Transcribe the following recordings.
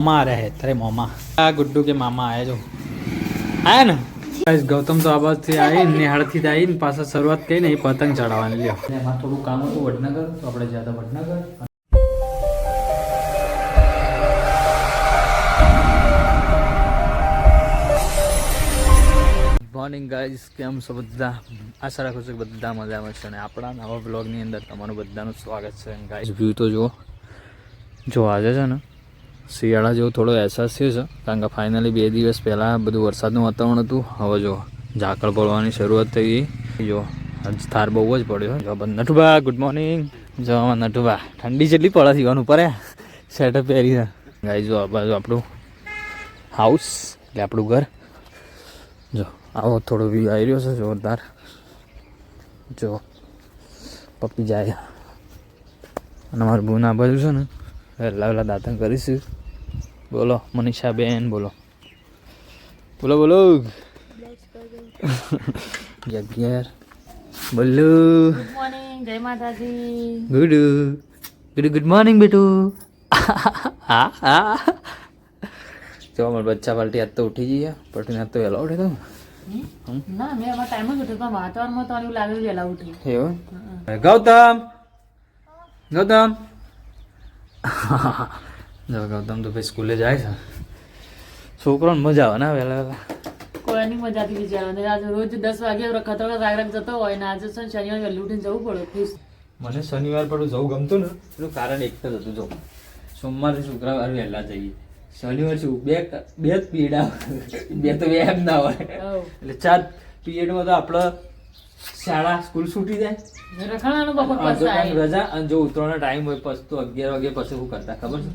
મામા રહે. તારે મામા. આ ગુડ્ડુ કે મામા આવ્યા જો. આયા ને? ગાઈસ ગૌતમ તો આબાદથી આવી નિહાળથી આવીને પાછા શરૂઆત કરી ને એ પતંગ ચડાવવાની લ્યો. એમાં થોડું કામ હતું વડનગર. તો આપણે જ્યાં વડનગર. મોર્નિંગ ગાઈઝ કેમ છો બધા? આશા રાખું છું કે બધા મજામાં છે અને આપણા નવા બ્લોગની અંદર તમારું બધાનું સ્વાગત છે. ગાઈઝ વ્યૂ તો જુઓ. જો આજે છે ને શિયાળા જેવો થોડો અહેસાસ થયો છે, કારણ કે ફાઇનલી બે દિવસ પહેલાં બધું વરસાદનું વાતાવરણ હતું. હવે જો ઝાકળ પડવાની શરૂઆત થઈ. ગઈ જો થાર બહુ જ પડ્યો. જો નટુભા ગુડ મોર્નિંગ જો નટુભા, ઠંડી જેટલી પડે જીવાનું પડે સેટઅપ પહેરી ગાઈ જો આ બાજુ આપણું હાઉસ એટલે આપણું ઘર. જો આવો થોડો વ્યૂ આવી રહ્યો છે, જોરદાર. જો પપ્પી જાય. અને મારું બૂન આ બાજુ છે ને વહેલા વહેલા દાંતણ કરીશું. બોલો મનીષા બેન બોલો બોલો બોલો અગિયાર બોલો ગુડ મોર્નિંગ જય Mataji good good good morning બેટુ હા હા જો અમારા બચ્ચા પાલટી આજ તો ઉઠી જઈએ પટીને આજ તો વહેલા ઉઠે તો ના મેં અમારા ટાઈમ જ ઉઠ્યો પણ વાતાવરણમાં તો એવું લાગ્યું વહેલા ઉઠી એવું ગૌતમ ગૌતમ જો ગૌતમ તો ભાઈ સ્કૂલે જાય છે. છોકરોને મજા આવે ને વહેલા વહેલા? કોઈની મજા થી વિચારવાની આજે રોજ દસ વાગે ખતરો રાગ જતો હોય ને આજે છે શનિવાર વહેલું ઉઠીને જવું પડે ખુશ. મને શનિવાર પર જવું ગમતું ને એનું કારણ એક જ હતું જો. સોમવારે શુક્રવાર વહેલા જઈએ. શનિવાર શું બે બે જ પીરિયડ આવે બે તો બે એમ ના હોય. એટલે ચાર પીરિયડમાં તો આપણે શાળા સ્કૂલ છૂટી જાય. રખડવાનું બપોર પછી રજા અને જો ઉતરવાનો ટાઈમ હોય પછી તો અગિયાર વાગે પછી શું કરતા ખબર છે.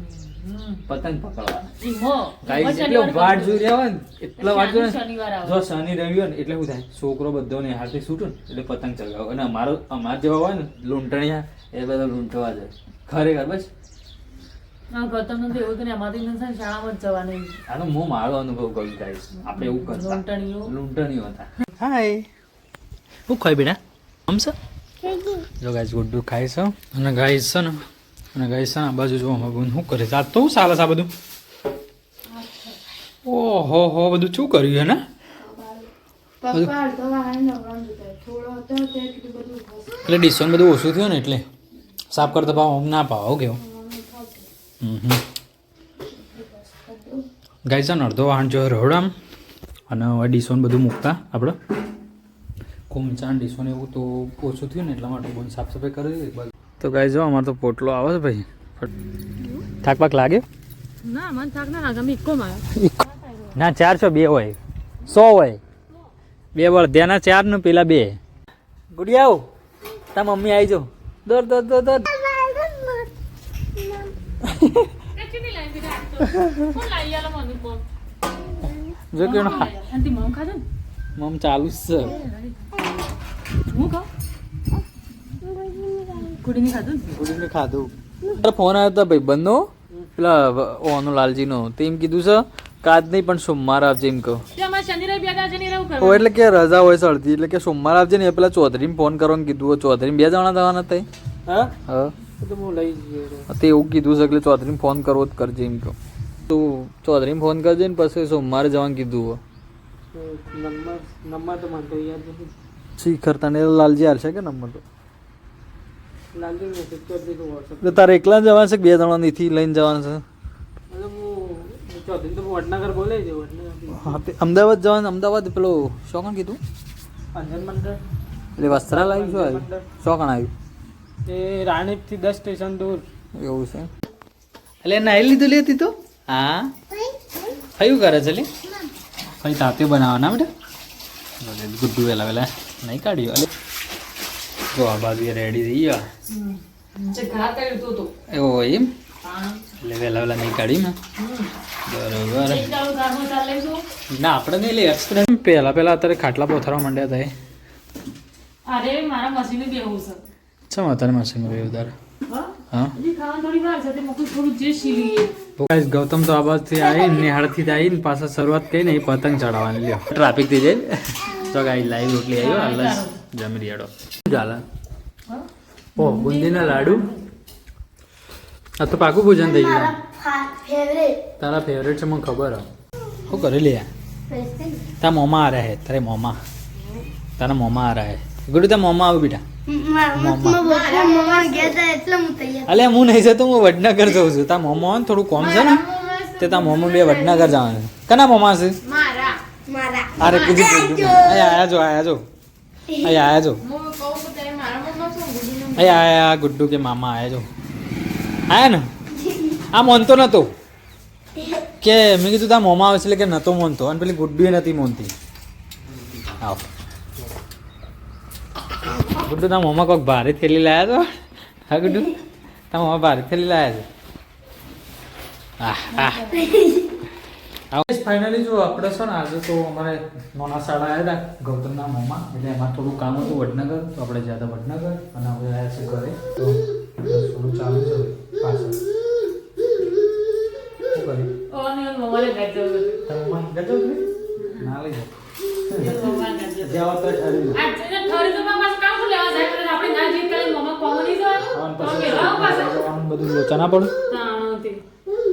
પતંગ પકડવાના ઈમો. એટલો વાટ. જો શનિ રવિ હોય ને એટલે શું થાય છોકરો બધો ને હાથે છૂટું ને એટલે પતંગ ચગાવે. અને અમારો અમાર જેવા હોય ને લૂંટણિયા એ બધા લૂંટવા જાય. ખરેખર બસ. હા, ખાય બેટા? આમ જો ગાઈસ ગુડ્ડુ ખાઈશ અને ગાઈસ છે ને અને ગાઈસ આ બાજુ જોવા અમારું શું કરે છે? આ તો ચાલે છે આ બધું? ઓહો હો બધું શું કર્યું હે ને એટલે ડિસ્કાઉન્ટ બધું ઓછું થયું ને એટલે? સાફ કરતા આમ ના પાવ કેવું? ગાય છે ને અડધો વાહન જો રોડામ. અને હવે ડીસોન બધું મૂકતા આપણે કોમચાન ડીસોન એવું તો ઓછું થયું ને એટલા માટે બહુ સાફ સફાઈ કરી દીધી. તો ગાય જો અમારે તો પોટલો આવે છે ભાઈ. થાક પાક લાગે? ના મને થાક ના લાગે અમે ઇકો માં ના ચારસો બે હોય. સો હોય. બે વળદ્યાના ચાર ને પેલા બે. ગુડિયા આવ. તા મમ્મી આવી જો. દોર દોર દોર દોર. જો કે મમ ચાલુ છે હું ખાઉં કુડીને ખાધું કુડીને ખાધું. ફોન આવ્યો હતો ભાઈ બંધો? પેલા ઓનો લાલજીનો. તેમ કીધું છે કાજ નહીં પણ સોમવાર આવજે એમ કહું. એટલે કે રજા હોય સળતી એટલે કે સોમવાર આવજે ને પેલા ચૌધરીને ફોન કરવાનું કીધું હોય બે જણા થવાના હતા હા? હા. તો હું લઈ જઈએ તે એવું કીધું છે એટલે ચૌધરીને ફોન કરવો જ કરજે એમ કહો. તું ચૌધરીને ફોન કરજે ને પછી સોમવારે જવાનું કીધું નંબર નંબર તો શિખર તને લાલજી હાલશે કે નંબર તો? એટલે તારે એકલા જ જવાનું છે કે બે જણા નીથી લઈને જવાનું છે? એટલે હું ચોથી તો વડનગર બોલે છે વડનગર હા તે અમદાવાદ જવાનું અમદાવાદ પેલો શો કોણ કીધું? અંજન મંડળ. એટલે વસ્ત્રાલ આવ્યું શું આવ્યું? શું કણ આવ્યું? એ રાણીપથી દસ સ્ટેશન દૂર. એવું છે? એટલે નાઈ લીધું લેતી તો? હા? કયું કરે છે લે? કઈ તાતે બનાવવાના બેટા? ગુડ્ડુ વેલા વેલા નહીં કાઢ્યું. અલે જો આ બાજુ રેડી થઈ ગયા. એવો એમ? એટલે વહેલા વહેલા નહીં કાઢી ને બરોબર. ના આપણે નહીં લે એક્સપિરિયન્સ પહેલા પહેલા અત્યારે ખાટલા પોથરવા માંડ્યા એ. અરે મારા મશીને બેહવું છે. ચમ અત્યારે મશીન તારે? ગાઈસ ગૌતમ તો આ આવી નિહાળથી આવીને પાછા શરૂઆત કરીને એ પતંગ ચડાવવાની. લ્યો. ટ્રાફિક થઈ જાય તો ગાઈ લાઈવ રોટલી આવ્યો જ જમી શું ચાલે ઓ બુંદીના લાડુ? આ તો પાકું ભોજન થઈ ગયું. તારા ફેવરેટ છે મને ખબર હું. કરી લે તારા મોમાં આ રહે તારે મોમાં. તારા મોમાં આ રહે. ગુડુ તારા મોમાં આવું બેટા. અલે હું નહીં જતો હું વડનગર જઉં છું. તારા મોમો ને થોડું કોમ છે ને તે તારા મોમો બે વડનગર જવાનું કના મોમા છે? અરે કીધું આયા જો આયા જો. આયા જો. અહીંયા આયા ગુડ્ડુ કે મામા આયા જો. આયા ને? આ મોનતો નતો? કે મેં કીધું તા મોમા આવે છે એટલે કે નતો મોનતો. અને પેલી ગુડ્ડુએ નથી મોનતી. આવ. ગુડ્ડુ તા મોમા કોઈક ભારે થેલી લાયા તો? હા, ગુડ્ડુ? તા મોમા ભારે થેલી લાયા છે? આહ આહ. ફાઇનલી જો આપણે છે ને આજે તો અમારે નાના શાળા આવ્યા હતા ગૌતમના મોમાં એટલે એમાં થોડું કામ હતું વડનગર તો આપણે જ્યાં વડનગર અને હવે આવ્યા છે ઘરે તો થોડું ચાલુ છે પાછળ. શું કર્યું? ઓ ને મમ્માને ઘર જવું હતું. તારા મમ્મા ગજો કે ના લઈ જાઓ. મમ્માને ઘર જવું. જ્યાં હોત ત્યાં ઠરી આ જઈને થોડી તો પાછું કામ શું લેવા જાય? પછી આપણે ના જીત કરીને મમ્મા કોમ નહીં જવાનું. તો કેવા પાછા? બધું લોચા પડે.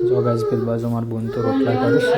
જો ગાઈઝ પેલી બાજુ મારી બોન તો રોટલા કરીશ.